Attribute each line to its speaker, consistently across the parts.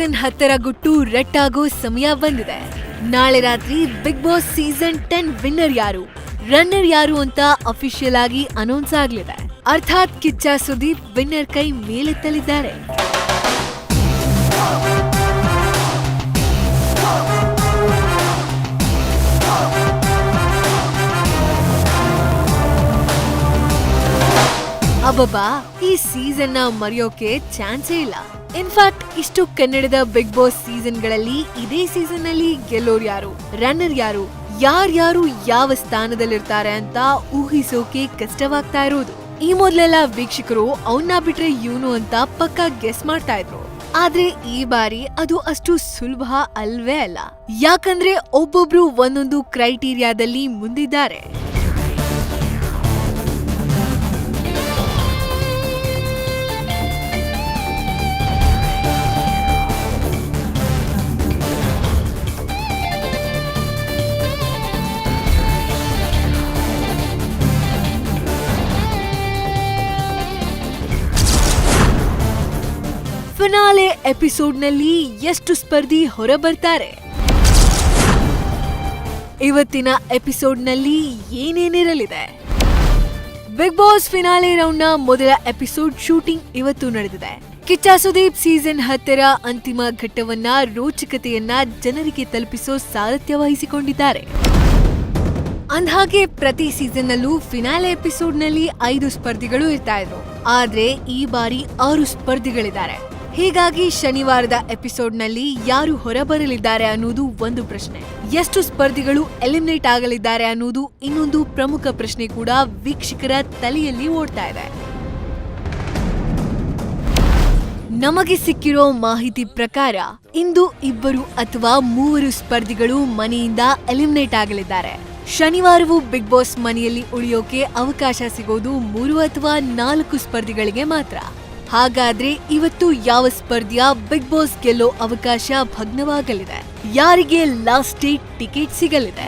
Speaker 1: Season ಹತ್ತರ ಗುಟ್ಟು ರಟ್ಟಾಗೋ ಸಮಯ ಬಂದಿದೆ. ನಾಳೆ ರಾತ್ರಿ Bigg Boss season ten winner ಯಾರು? ರನ್ನರ್ ಯಾರು ಅಂತ ಅಫಿಷಿಯಲ್ ಆಗಿ ಅನೌನ್ಸ್ ಆಗಲಿದೆ. ಅರ್ಥಾತ್ ಕಿಚ್ಚ ಸುದೀಪ್ ವಿನ್ನರ್ ಕೈ ಮೇಲೆತ್ತಲಿದ್ದಾರೆ ಅಬ್ಬಬ್ಬಾ, ಈ ಸೀಸನ್ನ ಮರೆಯೋಕೆ ಚಾನ್ಸೇ ಇಲ್ಲ. ಇನ್ಫ್ಯಾಕ್ಟ್ ಇಷ್ಟು ಕನ್ನಡದ ಬಿಗ್ ಬಾಸ್ ಸೀಸನ್ಗಳಲ್ಲಿ ಇದೇ ಸೀಸನ್ನಲ್ಲಿ ಗೆಲ್ಲೋರ್ ಯಾರು? ರನ್ನರ್ ಯಾರು? ಯಾರ್ಯಾರು ಯಾವ ಸ್ಥಾನದಲ್ಲಿರ್ತಾರೆ ಅಂತ ಊಹಿಸೋಕೆ ಕಷ್ಟವಾಗ್ತಾ ಇರೋದು. ಈ ಮೊದಲೆಲ್ಲ ವೀಕ್ಷಕರು ಅವನ್ನ ಬಿಟ್ರೆ ಇವನು ಅಂತ ಪಕ್ಕ ಗೆಸ್ ಮಾಡ್ತಾ ಇದ್ರು. ಆದ್ರೆ ಈ ಬಾರಿ ಅದು ಅಷ್ಟು ಸುಲಭ ಅಲ್ವೇ ಅಲ್ಲ. ಯಾಕಂದ್ರೆ ಒಬ್ಬೊಬ್ರು ಒಂದೊಂದು ಕ್ರೈಟೀರಿಯಾದಲ್ಲಿ ಮುಂದಿದ್ದಾರೆ. ಫಿನಾಲೆ ಎಪಿಸೋಡ್ನಲ್ಲಿ ಎಷ್ಟು ಸ್ಪರ್ಧಿ ಹೊರಬರ್ತಾರೆ? ಇವತ್ತಿನ ಎಪಿಸೋಡ್ನಲ್ಲಿ ಏನೇನಿರಲಿದೆ? ಬಿಗ್ ಬಾಸ್ ಫಿನಾಲೆ ರೌಂಡ್ನ ಮೊದಲ ಎಪಿಸೋಡ್ ಶೂಟಿಂಗ್ ಇವತ್ತು ನಡೆದಿದೆ. ಕಿಚ್ಚ ಸುದೀಪ್ ಸೀಸನ್ ಹತ್ತರ ಅಂತಿಮ ಘಟ್ಟವನ್ನ ರೋಚಕತೆಯನ್ನ ಜನರಿಗೆ ತಲುಪಿಸೋ ಸಾರಥ್ಯ ವಹಿಸಿಕೊಂಡಿದ್ದಾರೆ. ಅಂದ್ಹಾಗೆ ಪ್ರತಿ ಸೀಸನ್ನಲ್ಲೂ ಫಿನಾಲೆ ಎಪಿಸೋಡ್ನಲ್ಲಿ ಐದು ಸ್ಪರ್ಧಿಗಳು ಇರ್ತಾ ಇದ್ರು. ಆದ್ರೆ ಈ ಬಾರಿ ಆರು ಸ್ಪರ್ಧಿಗಳಿದ್ದಾರೆ. ಹೀಗಾಗಿ ಶನಿವಾರದ ಎಪಿಸೋಡ್ನಲ್ಲಿ ಯಾರು ಹೊರಬರಲಿದ್ದಾರೆ ಅನ್ನೋದು ಒಂದು ಪ್ರಶ್ನೆ. ಎಷ್ಟು ಸ್ಪರ್ಧಿಗಳು ಎಲಿಮಿನೇಟ್ ಆಗಲಿದ್ದಾರೆ ಅನ್ನೋದು ಇನ್ನೊಂದು ಪ್ರಮುಖ ಪ್ರಶ್ನೆ ಕೂಡ ವೀಕ್ಷಕರ ತಲೆಯಲ್ಲಿ ಓಡ್ತಾ ಇದೆ. ನಮಗೆ ಸಿಕ್ಕಿರೋ ಮಾಹಿತಿ ಪ್ರಕಾರ ಇಂದು ಇಬ್ಬರು ಅಥವಾ ಮೂವರು ಸ್ಪರ್ಧಿಗಳು ಮನೆಯಿಂದ ಎಲಿಮಿನೇಟ್ ಆಗಲಿದ್ದಾರೆ. ಶನಿವಾರವೂ ಬಿಗ್ ಬಾಸ್ ಮನೆಯಲ್ಲಿ ಉಳಿಯೋಕೆ ಅವಕಾಶ ಸಿಗೋದು ಮೂರು ಅಥವಾ ನಾಲ್ಕು ಸ್ಪರ್ಧಿಗಳಿಗೆ ಮಾತ್ರ. ಹಾಗಾದ್ರೆ ಇವತ್ತು ಯಾವ ಸ್ಪರ್ಧಿಯ ಬಿಗ್ ಬಾಸ್ ಗೆಲ್ಲೋ ಅವಕಾಶ ಭಗ್ನವಾಗಲಿದೆ? ಯಾರಿಗೆ ಲಾಸ್ಟ್ ಡೇಟ್ ಟಿಕೆಟ್ ಸಿಗಲಿದೆ?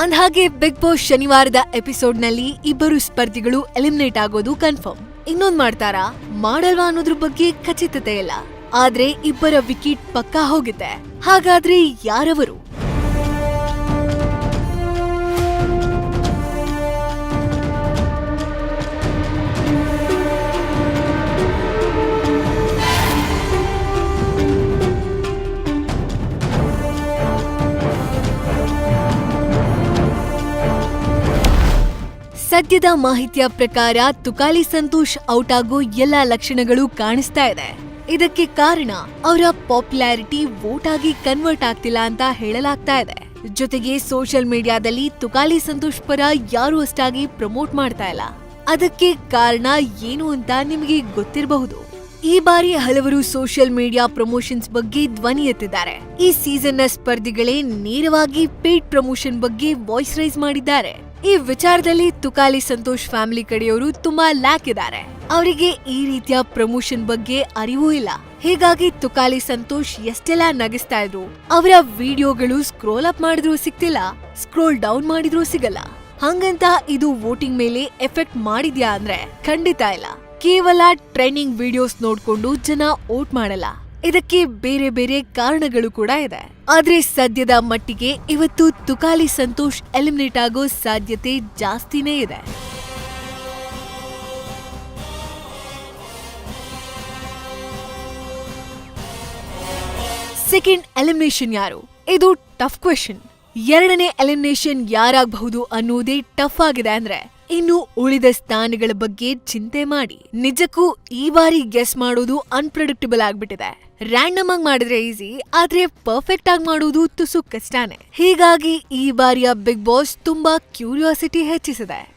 Speaker 1: ಅಂದ್ಹಾಗೆ ಬಿಗ್ ಬಾಸ್ ಶನಿವಾರದ ಎಪಿಸೋಡ್ನಲ್ಲಿ ಇಬ್ಬರು ಸ್ಪರ್ಧಿಗಳು ಎಲಿಮಿನೇಟ್ ಆಗೋದು ಕನ್ಫರ್ಮ್ ಇನ್ನೊಂದ್ ಮಾಡ್ತಾರಾ? ಮಾಡಲ್ವಾ ಅನ್ನೋದ್ರ ಬಗ್ಗೆ ಖಚಿತತೆ ಇಲ್ಲ. ಆದ್ರೆ ಇಬ್ಬರ ವಿಕೆಟ್ ಪಕ್ಕಾ ಹೋಗಿದೆ. ಹಾಗಾದ್ರೆ ಯಾರವರು? ಸದ್ಯದ ಮಾಹಿತಿಯ ಪ್ರಕಾರ ತುಕಾಲಿ ಸಂತೋಷ್ ಔಟ್ ಆಗೋ ಎಲ್ಲ ಲಕ್ಷಣಗಳು ಕಾಣಿಸ್ತಾ ಇದೆ. ಇದಕ್ಕೆ ಕಾರಣ ಅವರ ಪಾಪ್ಯುಲಾರಿಟಿ ವೋಟ್ ಆಗಿ ಕನ್ವರ್ಟ್ ಆಗ್ತಿಲ್ಲ ಅಂತ ಹೇಳಲಾಗ್ತಾ ಇದೆ. ಜೊತೆಗೆ ಸೋಷಿಯಲ್ ಮೀಡಿಯಾದಲ್ಲಿ ತುಕಾಲಿ ಸಂತೋಷ್ ಪರ ಯಾರು ಅಷ್ಟಾಗಿ ಪ್ರಮೋಟ್ ಮಾಡ್ತಾ ಇಲ್ಲ. ಅದಕ್ಕೆ ಕಾರಣ ಏನು ಅಂತ ನಿಮಗೆ ಗೊತ್ತಿರಬಹುದು. ಈ ಬಾರಿ ಹಲವರು ಸೋಷಿಯಲ್ ಮೀಡಿಯಾ ಪ್ರಮೋಷನ್ಸ್ ಬಗ್ಗೆ ಧ್ವನಿ ಎತ್ತಿದ್ದಾರೆ. ಈ ಸೀಸನ್ನ ಸ್ಪರ್ಧಿಗಳೇ ನೇರವಾಗಿ ಪೇಡ್ ಪ್ರಮೋಷನ್ ಬಗ್ಗೆ ವಾಯ್ಸ್ ರೈಸ್ ಮಾಡಿದ್ದಾರೆ. ಈ ವಿಚಾರದಲ್ಲಿ ತುಕಾಲಿ ಸಂತೋಷ್ ಫ್ಯಾಮಿಲಿ ಕಡೆಯವರು ತುಂಬಾ ಲ್ಯಾಕ್ ಇದ್ದಾರೆ. ಅವರಿಗೆ ಈ ರೀತಿಯ ಪ್ರಮೋಷನ್ ಬಗ್ಗೆ ಅರಿವು ಇಲ್ಲ. ಹೀಗಾಗಿ ತುಕಾಲಿ ಸಂತೋಷ್ ಎಷ್ಟೆಲ್ಲ ನಗಿಸ್ತಾ ಇದ್ರು. ಅವರ ವಿಡಿಯೋಗಳು ಸ್ಕ್ರೋಲ್ ಅಪ್ ಮಾಡಿದ್ರು ಸಿಗ್ತಿಲ್ಲ ಸ್ಕ್ರೋಲ್ ಡೌನ್ ಮಾಡಿದ್ರು ಸಿಗಲ್ಲ. ಹಂಗಂತ ಇದು ವೋಟಿಂಗ್ ಮೇಲೆ ಎಫೆಕ್ಟ್ ಮಾಡಿದ್ಯಾ ಅಂದ್ರೆ ಖಂಡಿತ ಇಲ್ಲ. ಕೇವಲ ಟ್ರೈನಿಂಗ್ ವಿಡಿಯೋಸ್ ನೋಡ್ಕೊಂಡು ಜನ ವೋಟ್ ಮಾಡಲ್ಲ. ಇದಕ್ಕೆ ಬೇರೆ ಬೇರೆ ಕಾರಣಗಳು ಕೂಡ ಇದೆ. ಆದ್ರೆ ಸದ್ಯದ ಮಟ್ಟಿಗೆ ಇವತ್ತು ತುಕಾಲಿ ಸಂತೋಷ್ ಎಲಿಮಿನೇಟ್ ಆಗೋ ಸಾಧ್ಯತೆ ಜಾಸ್ತಿನೇ ಇದೆ. ಸೆಕೆಂಡ್ ಎಲಿಮಿನೇಷನ್ ಯಾರು? ಇದು ಟಫ್ ಕ್ವೆಶನ್. ಎರಡನೇ ಎಲಿಮಿನೇಷನ್ ಯಾರಾಗಬಹುದು ಅನ್ನೋದೇ ಟಫ್ ಆಗಿದೆ ಅಂದ್ರೆ ಇನ್ನು ಉಳಿದ ಸ್ಥಾನಗಳ ಬಗ್ಗೆ ಚಿಂತೆ ಮಾಡಿ. ನಿಜಕ್ಕೂ ಈ ಬಾರಿ ಗೆಸ್ ಮಾಡೋದು ಅನ್ಪ್ರೆಡಿಕ್ಟಬಲ್ ಆಗ್ಬಿಟ್ಟಿದೆ. ರ್ಯಾಂಡಮ್ ಆಗಿ ಮಾಡಿದ್ರೆ ಈಸಿ ಆದ್ರೆ ಪರ್ಫೆಕ್ಟ್ ಆಗಿ ಮಾಡೋದು ತುಸು ಕಷ್ಟನೇ. ಹೀಗಾಗಿ ಈ ಬಾರಿಯ ಬಿಗ್ ಬಾಸ್ ತುಂಬಾ ಕ್ಯೂರಿಯಾಸಿಟಿ ಹೆಚ್ಚಿಸಿದೆ.